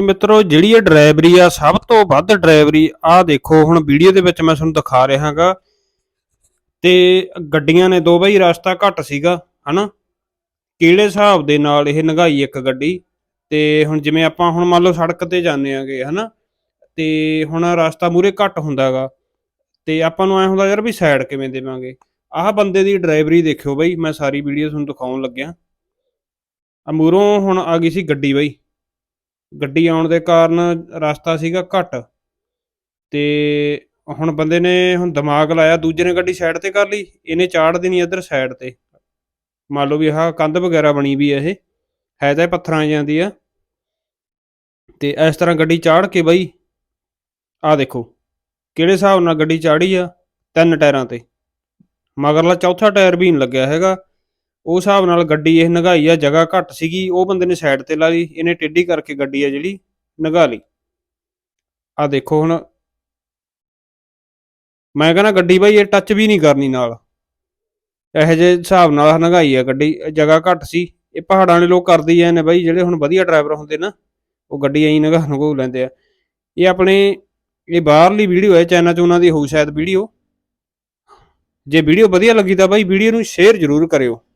ਮਿੱਤਰੋ, ਜਿਹੜੀ ਇਹ ਡਰਾਈਵਰੀ ਆ, ਸਭ ਤੋਂ ਵੱਧ ਡਰਾਈਵਰੀ ਆ ਦੇਖੋ, ਹੁਣ ਵੀਡੀਓ ਦੇ ਵਿੱਚ ਮੈਂ ਤੁਹਾਨੂੰ ਦਿਖਾ ਰਿਹਾ ਹਾਂਗਾ ਤੇ ਗੱਡੀਆਂ ਨੇ ਦੋ ਬਈ, ਰਸਤਾ ਘੱਟ ਸੀਗਾ, ਹਨਾ? ਕਿਹੜੇ ਹਿਸਾਬ ਦੇ ਨਾਲ ਇਹ ਨਗਾਈ ਇੱਕ ਗੱਡੀ? ਤੇ ਹੁਣ ਜਿਵੇਂ ਆਪਾਂ ਹੁਣ ਮੰਨ ਲਓ ਸੜਕ ਤੇ ਜਾਂਦੇ ਆਂਗੇ, ਹਨਾ? ਤੇ ਹੁਣ ਰਸਤਾ ਮੂਰੇ ਘੱਟ ਹੁੰਦਾਗਾ ਤੇ ਆਪਾਂ ਨੂੰ ਐ ਹੁੰਦਾ ਯਾਰ ਵੀ ਸਾਈਡ ਕਿਵੇਂ ਦੇਵਾਂਗੇ? ਆਹ ਬੰਦੇ ਦੀ ਡਰਾਈਵਰੀ ਦੇਖਿਓ ਬਈ, ਮੈਂ ਸਾਰੀ ਵੀਡੀਓ ਤੁਹਾਨੂੰ ਦਿਖਾਉਣ ਲੱਗਿਆ। ਅਮੂਰੋਂ ਹੁਣ ਆ ਗਈ ਸੀ ਗੱਡੀ ਬਈ। ਗੱਡੀ ਆਉਣ ਦੇ ਕਾਰਨ ਰਸਤਾ ਸੀਗਾ ਘੱਟ ਤੇ ਹੁਣ ਬੰਦੇ ਨੇ ਹੁਣ ਦਿਮਾਗ ਲਾਇਆ, ਦੂਜੇ ਨੇ ਗੱਡੀ ਸਾਈਡ ਤੇ ਕਰ ਲਈ, ਇਹਨੇ ਚਾੜ ਦੇਣੀ ਇੱਧਰ ਸਾਈਡ ਤੇ। ਮੰਨ ਲਓ ਵੀ ਆਹ ਕੰਧ ਵਗੈਰਾ ਬਣੀ ਵੀ ਇਹ, ਹੈ ਤਾਂ ਇਹ ਪੱਥਰਾਂ ਜਾਂਦੀ ਆ। ਤੇ ਇਸ ਤਰ੍ਹਾਂ ਗੱਡੀ ਚਾੜ ਕੇ ਬਈ ਆ ਦੇਖੋ, ਕਿਹੜੇ ਹਿਸਾਬ ਨਾਲ ਗੱਡੀ ਚਾੜੀ ਆ? ਤਿੰਨ ਟਾਇਰਾਂ ਤੇ। ਮਗਰਲਾ ਚੌਥਾ ਟਾਇਰ ਵੀ ਨਹੀਂ ਲੱਗਿਆ ਹੈਗਾ। ਉਹ ਹਿਸਾਬ ਨਾਲ ਗੱਡੀ ਇਹ ਨਗਾਈ ਆ, ਜਗ੍ਹਾ ਘੱਟ ਸੀਗੀ, ਉਹ ਬੰਦੇ ਨੇ ਸਾਈਡ ਤੇ ਲਾ ਲਈ, ਇਹਨੇ ਟੇਢੀ ਕਰਕੇ ਗੱਡੀ ਆ ਜਿਹੜੀ, ਨਗਾ ਲਈ। ਆ ਦੇਖੋ ਹੁਣ। ਮੈਂ ਕਹਿੰਦਾ ਗੱਡੀ ਬਾਈ ਇਹ ਟੱਚ ਵੀ ਨਹੀਂ ਕਰਨੀ ਨਾਲ। ਇਹੋ ਜਿਹੇ ਹਿਸਾਬ ਨਾਲ ਨਗਾਈ ਆ ਗੱਡੀ ਜਗ੍ਹਾ ਘੱਟ ਸੀ। ਇਹ ਪਹਾੜਾਂ ਵਾਲੇ ਲੋਕ ਕਰਦੇ ਹੀ ਐ ਨੇ ਬਾਈ, ਜਿਹੜੇ ਹੁਣ ਵਧੀਆ ਡਰਾਈਵਰ ਹੁੰਦੇ ਨਾ, ਉਹ ਗੱਡੀ ਐਂ ਨਗਾ ਨਗੋ ਲੈਂਦੇ ਆ। ਇਹ ਆਪਣੇ, ਇਹ ਬਾਹਰਲੀ ਵੀਡੀਓ ਹੈ ਚਾਈਨਾ ਚ ਉਹਨਾਂ ਦੀ ਹੋਊ ਸ਼ਾਇਦ ਵੀਡੀਓ। ਜੇ ਵੀਡੀਓ ਵਧੀਆ ਲੱਗੀ ਤਾਂ ਬਾਈ ਵੀਡੀਓ ਨੂੰ ਸ਼ੇਅਰ ਜ਼ਰੂਰ ਕਰਿਓ।